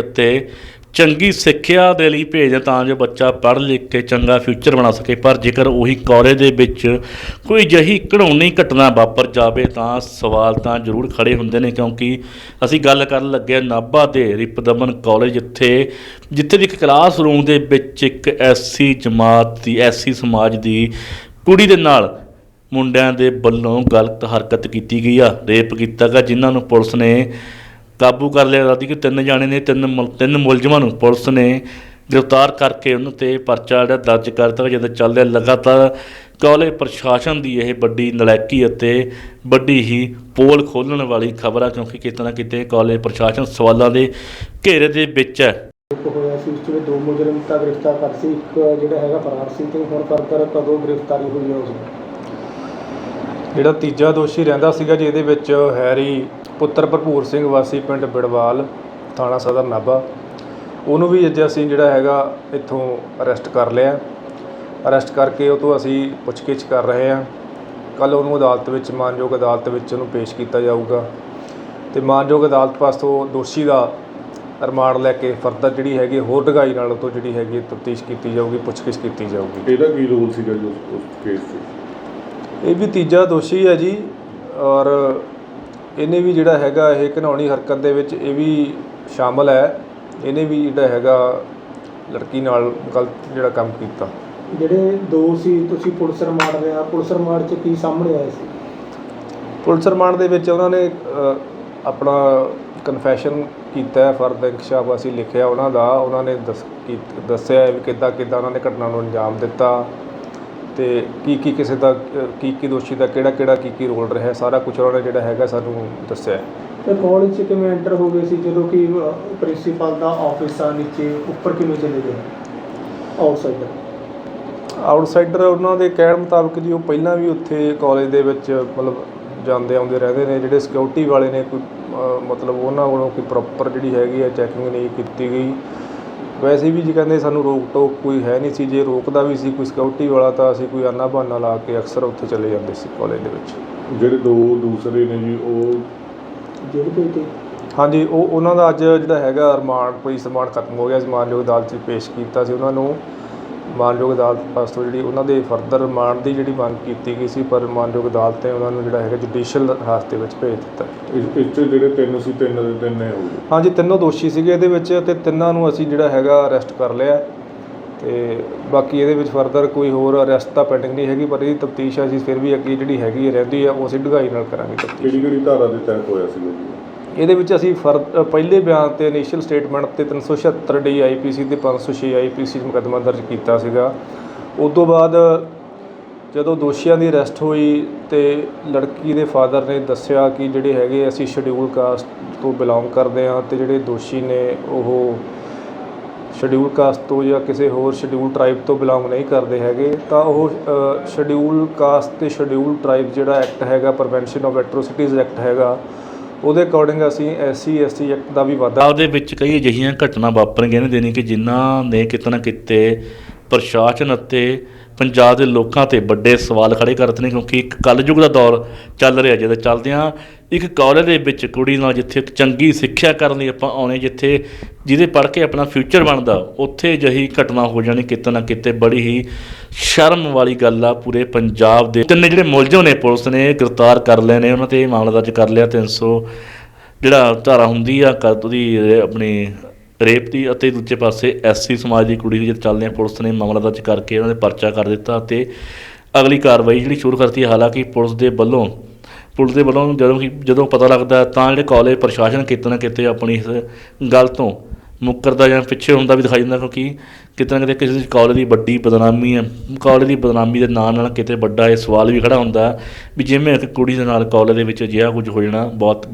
ਅਤੇ ਚੰਗੀ ਸਿੱਖਿਆ ਦੇ ਲਈ ਭੇਜਦੇ ਤਾਂ ਜੋ ਬੱਚਾ ਪੜ੍ਹ ਲਿਖ ਕੇ ਚੰਗਾ ਫਿਊਚਰ ਬਣਾ ਸਕੇ। ਪਰ ਜੇਕਰ ਉਹੀ ਕਾਲਜ ਦੇ ਵਿੱਚ ਕੋਈ ਜਹੀ ਘੜਾਉਣੀ ਘਟਨਾ ਵਾਪਰ ਜਾਵੇ ਤਾਂ ਸਵਾਲ ਤਾਂ ਜ਼ਰੂਰ ਖੜੇ ਹੁੰਦੇ ਨੇ, ਕਿਉਂਕਿ ਅਸੀਂ ਗੱਲ ਕਰਨ ਲੱਗੇ ਹਾਂ ਨਾਭਾ ਦੇ ਰਿਪਦਮਨ ਕਾਲਜ ਜਿੱਥੇ ਜਿੱਥੇ ਦੀ ਇੱਕ ਕਲਾਸ ਰੂਮ ਦੇ ਵਿੱਚ ਇੱਕ ਐਸਸੀ ਜਮਾਤ ਦੀ, ਐਸਸੀ ਸਮਾਜ ਦੀ ਕੁੜੀ ਦੇ ਨਾਲ ਮੁੰਡਿਆਂ ਦੇ ਵੱਲੋਂ ਗਲਤ ਹਰਕਤ ਕੀਤੀ ਗਈ ਆ, ਰੇਪ ਕੀਤਾ ਗਿਆ, ਜਿਨ੍ਹਾਂ ਨੂੰ ਪੁਲਿਸ ਨੇ ਕਾਬੂ ਕਰ ਲਿਆ ਰਾਤੀ ਕਿ ਤਿੰਨ ਜਾਣੇ ਨੇ, ਤਿੰਨ ਮੁਲ- ਤਿੰਨ ਮੁਲਜ਼ਮਾਂ ਨੂੰ ਪੁਲਿਸ ਨੇ ਗ੍ਰਿਫਤਾਰ ਕਰਕੇ ਉਹਨਾਂ ਤੇ ਪਰਚਾ ਜਿਹੜਾ ਦਰਜ ਕਰ ਦਿੱਤਾ ਜਦੋਂ ਚੱਲਦੇ ਲਗਾਤਾਰ ਕਾਲਜ ਪ੍ਰਸ਼ਾਸਨ ਦੀ ਇਹ ਵੱਡੀ ਨਲਾਇਕੀ ਅਤੇ ਵੱਡੀ ਹੀ ਪੋਲ ਖੋਲਣ ਵਾਲੀ ਖਬਰ ਆ ਕਿਉਂਕਿ ਕਿਤੇ ਨਾ ਕਿਤੇ ਕਾਲਜ ਪ੍ਰਸ਼ਾਸਨ ਸਵਾਲਾਂ ਦੇ ਘੇਰੇ ਦੇ ਵਿੱਚ ਹੈ। ਇੱਕ ਹੋਇਆ ਸੀ, ਉਸ ਵਿੱਚ ਦੋ ਮੁਜਰਮ ਤਾਂ ਗ੍ਰਿਫਤਾਰ ਕਰ ਸੀ, ਇੱਕ ਜਿਹੜਾ ਹੈਗਾ ਫਰਾਰ ਸੀ ਤੇ ਹੁਣ ਫਰਦਰ ਕਦੋਂ ਗ੍ਰਿਫਤਾਰੀ ਹੋਈ ਹੈ ਉਸ ਦੀ ਜਿਹੜਾ ਤੀਜਾ ਦੋਸ਼ੀ ਰਹਿੰਦਾ ਸੀਗਾ ਜਿਹਦੇ ਵਿੱਚ ਹੈਰੀ ਪੁੱਤਰ ਭਰਪੂਰ ਸਿੰਘ ਵਾਸੀ ਪਿੰਡ ਬਿੜਵਾਲ, ਥਾਣਾ ਸਦਰ ਨਾਭਾ। ਉਹਨੂੰ ਵੀ ਅੱਜ ਅਸੀਂ ਜਿਹੜਾ ਹੈਗਾ ਇੱਥੋਂ ਅਰੈਸਟ ਕਰ ਲਿਆ। ਅਰੈਸਟ ਕਰਕੇ ਉਹ ਤੋਂ ਅਸੀਂ ਪੁੱਛਗਿੱਛ ਕਰ ਰਹੇ ਹਾਂ। ਕੱਲ ਉਹਨੂੰ ਅਦਾਲਤ ਵਿੱਚ, ਮਾਨਯੋਗ ਅਦਾਲਤ ਵਿੱਚ ਉਹਨੂੰ ਪੇਸ਼ ਕੀਤਾ ਜਾਊਗਾ। ਤੇ ਮਾਨਯੋਗ ਅਦਾਲਤ ਪਾਸੋਂ ਦੋਸ਼ੀ ਦਾ ਰਿਮਾਂਡ ਲੈ ਕੇ ਫਰਦਰ ਜਿਹੜੀ ਹੈਗੀ, ਹੋਰ ਡੂੰਘਾਈ ਨਾਲ ਉਹ ਤੋਂ ਜਿਹੜੀ ਹੈਗੀ ਤਫਤੀਸ਼ ਕੀਤੀ ਜਾਊਗੀ, ਪੁੱਛਗਿੱਛ ਕੀਤੀ ਜਾਊਗੀ। ਇਹਦਾ ਕੀ ਰੋਲ ਸੀਗਾ ਜੀ ਉਸ ਉਸ ਕੇਸ 'ਚ? ਇਹ ਵੀ ਤੀਜਾ ਦੋਸ਼ੀ ਹੈ ਜੀ ਔਰ ਇਹਨੇ ਵੀ ਜਿਹੜਾ ਹੈਗਾ ਇਹ ਘਿਨਾਉਣੀ ਹਰਕਤ ਦੇ ਵਿੱਚ ਇਹ ਵੀ ਸ਼ਾਮਲ ਹੈ। ਇਹਨੇ ਵੀ ਜਿਹੜਾ ਹੈਗਾ ਲੜਕੀ ਨਾਲ ਗਲਤ ਜਿਹੜਾ ਕੰਮ ਕੀਤਾ। ਜਿਹੜੇ ਦੋ ਸੀ ਤੁਸੀਂ ਪੁਲਿਸ ਰਿਮਾਂਡ ਲਿਆ ਪੁਲਿਸ ਰਿਮਾਂਡ 'ਚ ਕੀ ਸਾਹਮਣੇ ਆਇਆ ਸੀ? ਪੁਲਿਸ ਰਿਮਾਂਡ ਦੇ ਵਿੱਚ ਉਹਨਾਂ ਨੇ ਅ, ਆਪਣਾ ਕਨਫੈਸ਼ਨ ਕੀਤਾ ਹੈ ਫਰਦ ਇਨਕਸ਼ਾਫ ਅਸੀਂ ਲਿਖਿਆ ਉਹਨਾਂ ਦਾ। ਉਹਨਾਂ ਨੇ ਦੱਸ ਕੀ ਦੱਸਿਆ ਹੈ ਵੀ ਕਿੱਦਾਂ ਕਿੱਦਾਂ ਉਹਨਾਂ ਨੇ ਘਟਨਾ ਨੂੰ ਅੰਜਾਮ ਦਿੱਤਾ। ਤੇ ਕੀ ਕੀ ਕਿਸੇ ਦਾ ਅ, ਕੀ ਕੀ ਦੋਸ਼ੀ ਦਾ ਕਿਹੜਾ ਕਿਹੜਾ ਕੀ ਕੀ ਰੋਲ ਰਿਹਾ ਸਾਰਾ ਕੁਝ ਉਹਨਾਂ ਨੇ ਜਿਹੜਾ ਹੈਗਾ ਸਾਨੂੰ ਦੱਸਿਆ ਹੈ। ਤੇ ਕਾਲਜ 'ਚ ਕਿਵੇਂ ਐਂਟਰ ਹੋ ਗਏ ਸੀ? ਜਦੋਂ ਕਿ ਪ੍ਰਿੰਸੀਪਲ ਦਾ ਆਫਿਸ ਆ ਨੀਚੇ ਉੱਪਰ ਕਿਵੇਂ ਚਲੇ ਗਏ? ਆਊਟਸਾਈਡਰ ਆਊਟਸਾਈਡਰ ਉਹਨਾਂ ਦੇ ਕਹਿਣ ਮੁਤਾਬਕ ਜੀ ਉਹ ਪਹਿਲਾਂ ਵੀ ਉੱਥੇ ਕਾਲਜ ਦੇ ਵਿੱਚ ਮਤਲਬ ਜਾਂਦੇ ਆਉਂਦੇ ਰਹਿੰਦੇ ਨੇ। ਜਿਹੜੇ ਸਿਕਿਉਰਿਟੀ ਵਾਲੇ ਨੇ ਕੋਈ ਮਤਲਬ ਉਹਨਾਂ ਵੱਲੋਂ ਕੋਈ ਪ੍ਰੋਪਰ ਜਿਹੜੀ ਹੈਗੀ ਹੈ ਚੈਕਿੰਗ ਨਹੀਂ ਕੀਤੀ ਗਈ। ਵੈਸੇ ਵੀ ਜੀ ਕਹਿੰਦੇ ਸਾਨੂੰ ਰੋਕ ਟੋਕ ਕੋਈ ਹੈ ਨਹੀਂ ਸੀ ਜੇ ਰੋਕਦਾ ਵੀ ਸੀ ਕੋਈ ਸਿਕਿਉਰਿਟੀ ਵਾਲਾ ਤਾਂ ਅਸੀਂ ਕੋਈ ਆਨਾ ਬਹਾਨਾ ਲਾ ਕੇ ਅਕਸਰ ਉੱਥੇ ਚਲੇ ਜਾਂਦੇ ਸੀ ਕਾਲਜ ਦੇ ਵਿੱਚ। ਜਿਹੜੇ ਦੋ ਦੂਸਰੇ ਨੇ ਜੀ ਉਹ ਭੇਜ ਤੇ? ਹਾਂਜੀ ਉਹ ਉਹਨਾਂ ਦਾ ਅੱਜ ਜਿਹੜਾ ਹੈਗਾ ਰਿਮਾਂਡ ਪੁਲਿਸ ਰਿਮਾਂਡ ਖਤਮ ਹੋ ਗਿਆ ਸੀ ਮਾਨਯੋਗ ਅਦਾਲਤ 'ਚ ਪੇਸ਼ ਕੀਤਾ ਸੀ ਉਹਨਾਂ ਨੂੰ। ਮਾਨਯੋਗ ਅਦਾਲਤ ਪਾਸੋਂ ਜਿਹੜੀ ਉਹਨਾਂ ਦੇ ਫਰਦਰ ਰਿਮਾਂਡ ਦੀ ਜਿਹੜੀ ਮੰਗ ਕੀਤੀ ਗਈ ਸੀ ਪਰ ਮਾਨਯੋਗ ਅਦਾਲਤ ਨੇ ਉਹਨਾਂ ਨੂੰ ਜਿਹੜਾ ਹੈਗਾ ਜੁਡੀਸ਼ੀਅਲ ਹਾਸਤੇ ਵਿੱਚ ਭੇਜ ਦਿੱਤਾ। ਇਸ ਇਸ 'ਚ ਜਿਹੜੇ ਤਿੰਨ ਸੀ ਤਿੰਨ ਦੇ ਤਿੰਨ ਹੋ ਗਏ। ਹਾਂਜੀ ਤਿੰਨੋਂ ਦੋਸ਼ੀ ਸੀਗੇ ਇਹਦੇ ਵਿੱਚ ਤੇ ਤਿੰਨਾਂ ਨੂੰ ਅਸੀਂ ਜਿਹੜਾ ਹੈਗਾ ਅਰੈਸਟ ਕਰ ਲਿਆ। ਤੇ ਬਾਕੀ ਇਹਦੇ ਵਿੱਚ ਫਰਦਰ ਕੋਈ ਹੋਰ ਅਰੈਸਟ ਤਾਂ ਪੈਂਡਿੰਗ ਨਹੀਂ ਹੈਗੀ ਪਰ ਇਹਦੀ ਤਫਤੀਸ਼ ਅਸੀਂ ਫਿਰ ਵੀ ਅੱਗੇ ਜਿਹੜੀ ਹੈਗੀ ਹੈ ਰਹਿੰਦੀ ਆ ਉਹ ਅਸੀਂ ਡੂੰਘਾਈ ਨਾਲ ਕਰਾਂਗੇ ਤਫਤੀਸ਼। ਕਿਹੜੀ ਕਿਹੜੀ ਧਾਰਾ ਦੇ ਤਹਿਤ ਹੋਇਆ ਸੀਗਾ ਜੀ ਇਹਦੇ ਵਿੱਚ ਅਸੀਂ ਫਰ ਪਹਿਲੇ ਬਿਆਨ ਤੇ ਇਨੀਸ਼ੀਅਲ ਸਟੇਟਮੈਂਟ ਤੇ 376 ਡੀ ਆਈਪੀਸੀ ਤੇ 506 ਆਈਪੀਸੀ 'ਚ ਮੁਕੱਦਮਾ ਦਰਜ ਕੀਤਾ ਸੀਗਾ। ਉਸ ਤੋਂ ਬਾਅਦ ਜਦੋਂ ਦੋਸ਼ੀਆਂ ਦੀ ਅਰੈਸਟ ਹੋਈ ਤੇ ਲੜਕੀ ਦੇ ਫਾਦਰ ਨੇ ਦੱਸਿਆ ਕਿ ਜਿਹੜੇ ਹੈਗੇ ਅਸੀਂ ਸ਼ਡਿਊਲ ਕਾਸਟ ਤੋਂ ਬਿਲੋਂਗ ਕਰਦੇ ਹਾਂ ਤੇ ਜਿਹੜੇ ਦੋਸ਼ੀ ਨੇ ਉਹ ਸ਼ਡਿਊਲ ਕਾਸਟ ਤੋਂ ਜਾਂ ਕਿਸੇ ਹੋਰ ਸ਼ਡਿਊਲ ਟ੍ਰਾਈਬ ਤੋਂ ਬਿਲੋਂਗ ਨਹੀਂ ਕਰਦੇ ਹੈਗੇ, ਤਾਂ ਉਹ ਸ਼ਡਿਊਲ ਕਾਸਟ ਤੇ ਸ਼ਡਿਊਲ ਟ੍ਰਾਈਬ ਜਿਹੜਾ ਐਕਟ ਹੈਗਾ ਪ੍ਰੀਵੈਂਸ਼ਨ ਆਫ ਐਟਰੋਸਿਟੀਜ਼ ਐਕਟ ਹੈਗਾ ਉਹਦੇ ਅਕੋਰਡਿੰਗ ਅਸੀਂ ਐਸਸੀ ਐਸਟੀ ਐਕਟ ਦਾ ਵੀ ਵਾਧਾ ਉਹਦੇ ਵਿੱਚ ਕਈ ਅਜਿਹੀਆਂ ਘਟਨਾ ਵਾਪਰ ਗਈਆਂ ਨੇ ਦੇਣੀ ਕਿ ਜਿਨ੍ਹਾਂ ਨੇ ਕਿਤੇ ਨਾ ਕਿਤੇ ਪ੍ਰਸ਼ਾਸਨ ਅਤੇ ਪੰਜਾਬ ਦੇ ਲੋਕਾਂ ਤੇ ਵੱਡੇ ਸਵਾਲ ਖੜੇ ਕਰਤੇ ਨੇ, ਕਿਉਂਕਿ ਇੱਕ ਕਲਯੁਗ ਦਾ ਦੌਰ ਚੱਲ ਰਿਹਾ ਜਿਹਦੇ ਚੱਲਦਿਆਂ ਇੱਕ ਕਾਲਜ ਦੇ ਵਿੱਚ ਕੁੜੀ ਨਾਲ ਜਿੱਥੇ ਇੱਕ ਚੰਗੀ ਸਿੱਖਿਆ ਕਰਨ ਲਈ ਆਪਾਂ ਆਉਣੇ, ਜਿੱਥੇ ਜਿਹਦੇ ਪੜ੍ਹ ਕੇ ਆਪਣਾ ਫਿਊਚਰ ਬਣਦਾ, ਉੱਥੇ ਜਹੀ ਘਟਨਾ ਹੋ ਜਾਣੀ ਕਿਤੇ ਨਾ ਕਿਤੇ ਬੜੀ ਹੀ ਸ਼ਰਮ ਵਾਲੀ ਗੱਲ ਆ ਪੂਰੇ ਪੰਜਾਬ ਦੇ। ਤਿੰਨੇ ਜਿਹੜੇ ਮੁਲਜ਼ਮ ਨੇ ਪੁਲਿਸ ਨੇ, ਗ੍ਰਿਫਤਾਰ ਕਰ ਲਏ ਨੇ, ਉਹਨਾਂ ਤੇ ਇਹ ਮਾਮਲਾ ਦਰਜ ਕਰ ਲਿਆ 300 ਜਿਹੜਾ ਧਾਰਾ ਹੁੰਦੀ ਆ ਕਦ ਉਹਦੀ ਰੇ- ਆਪਣੀ ਰੇਪ ਦੀ ਅਤੇ ਦੂਜੇ ਪਾਸੇ ਐਸਸੀ ਸਮਾਜ ਦੀ ਕੁੜੀ ਦੀ ਜਦ ਚੱਲਦੇ ਆ, ਪੁਲਿਸ ਨੇ ਮਾਮਲਾ ਦਰਜ ਕਰਕੇ ਉਹਨਾਂ ਦੇ ਪਰਚਾ ਕਰ ਦਿੱਤਾ ਤੇ ਅਗਲੀ ਕਾਰਵਾਈ ਜਿਹੜੀ ਸ਼ੁਰੂ ਕਰਤੀ ਹਾਲਾਂਕਿ ਪੁਲਿਸ ਦੇ ਵੱਲੋਂ, ਪੁਲਿਸ ਦੇ ਵੱਲੋਂ ਜਦੋਂ ਕਿ ਜਦੋਂ ਪਤਾ ਲੱਗਦਾ ਤਾਂ ਜਿਹੜੇ ਕਾਲਜ ਪ੍ਰਸ਼ਾਸਨ ਕਿਤੇ ਨਾ ਕਿਤੇ ਆਪਣੀ ਇਸ ਗੱਲ ਤੋਂ ਮੁੱਕਰਦਾ ਜਾਂ ਪਿੱਛੇ ਹੁੰਦਾ ਵੀ ਦਿਖਾਈ ਦਿੰਦਾ ਕਿਉਂਕਿ ਕਿਤੇ ਨਾ ਕਿਤੇ ਕਿਸੇ ਕਾਲਜ ਦੀ ਵੱਡੀ ਬਦਨਾਮੀ ਹੈ। ਕਾਲਜ ਦੀ ਬਦਨਾਮੀ ਦੇ ਨਾਲ ਨਾਲ ਕਿਤੇ ਵੱਡਾ ਇਹ ਸਵਾਲ ਵੀ ਖੜਾ ਹੁੰਦਾ ਵੀ ਜਿਵੇਂ ਇੱਕ ਕੁੜੀ ਦੇ ਨਾਲ ਕਾਲਜ ਦੇ ਵਿੱਚ ਅਜਿਹਾ ਕੁਝ ਹੋ ਜਾਣਾ, ਬਹੁਤ ਵੱਡੀ